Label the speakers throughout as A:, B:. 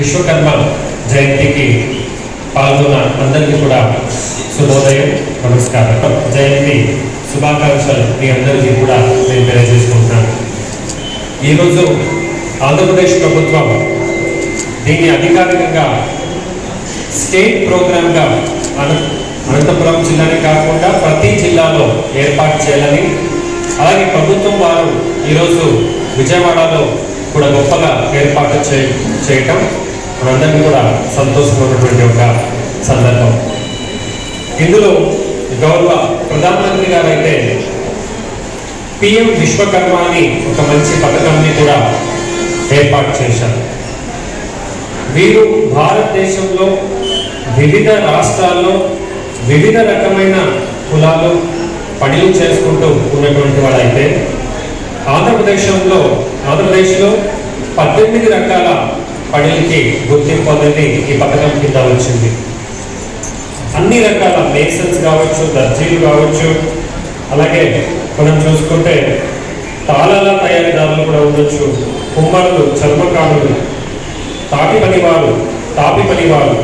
A: విశ్వకర్మ జయంతికి పాల్గొన్న అందరికీ కూడా శుభోదయం నమస్కారం. జయంతి శుభాకాంక్షలు మీ అందరికీ కూడా నేను తెలియజేసుకుంటున్నాను. ఈరోజు ఆంధ్రప్రదేశ్ ప్రభుత్వం దీన్ని అధికారికంగా స్టేట్ ప్రోగ్రామ్గా అన అనంతపురం జిల్లానే కాకుండా ప్రతి జిల్లాలో ఏర్పాటు చేయాలని అలాగే ప్రభుత్వం వారు ఈరోజు విజయవాడలో కూడా గొప్పగా ఏర్పాటు చేయటం మనందరికీ కూడా సంతోషమైనటువంటి ఒక సందర్భం. ఇందులో గౌరవ ప్రధానమంత్రి గారు అయితే పిఎం విశ్వకర్మ అని ఒక మంచి పథకాన్ని కూడా ఏర్పాటు చేశారు. వీరు భారతదేశంలో వివిధ రాష్ట్రాల్లో వివిధ రకమైన కులాలు పనులు చేసుకుంటూ ఉన్నటువంటి వాళ్ళైతే ఆంధ్రప్రదేశంలో ఆంధ్రప్రదేశ్లో పద్దెనిమిది రకాల పడిలికి గుర్తింపు అనేది ఈ పథకం కింద వచ్చింది. అన్ని రకాల మేసన్స్ కావచ్చు దర్జీలు కావచ్చు అలాగే మనం చూసుకుంటే తాళాల తయారీదారులు కూడా ఉండొచ్చు కుమ్మరులు చర్మకారులు తాటి పనివారు తాపి పనివారు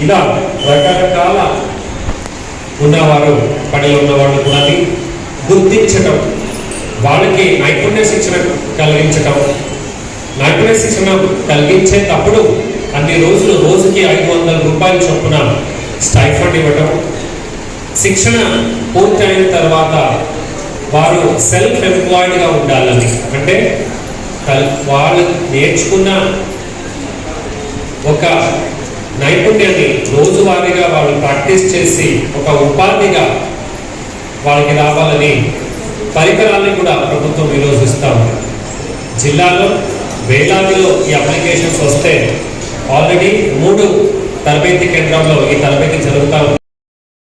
A: ఇలా రకరకాల ఉన్నవారు పనిలో ఉన్నవాళ్ళు కూడా గుర్తించటం వాళ్ళకి నైపుణ్య శిక్షణ కలిగించటం నైపుణ్య శిక్షణ కలిగించేటప్పుడు అన్ని రోజులు రోజుకి ఐదు వందల రూపాయల చొప్పున స్టైఫండ్ ఇవ్వటం శిక్షణ పూర్తయిన తర్వాత వారు సెల్ఫ్ ఎంప్లాయిడ్గా ఉండాలని. అంటే కల్- వాళ్ళు నేర్చుకున్న ఒక నైపుణ్యాన్ని రోజువారీగా వాళ్ళు ప్రాక్టీస్ చేసి ఒక ఉపాధిగా వాళ్ళకి రావాలని పరికరాన్ని కూడా ప్రభుత్వం ఈరోజు ఇస్తా ఉంది. జిల్లాలో వేలాదిలో ఈ అప్లికేషన్స్ వస్తే ఆల్రెడీ మూడు తరబేతి కేంద్రంలో ఈ తరబేతి జరుగుతూ ఉంది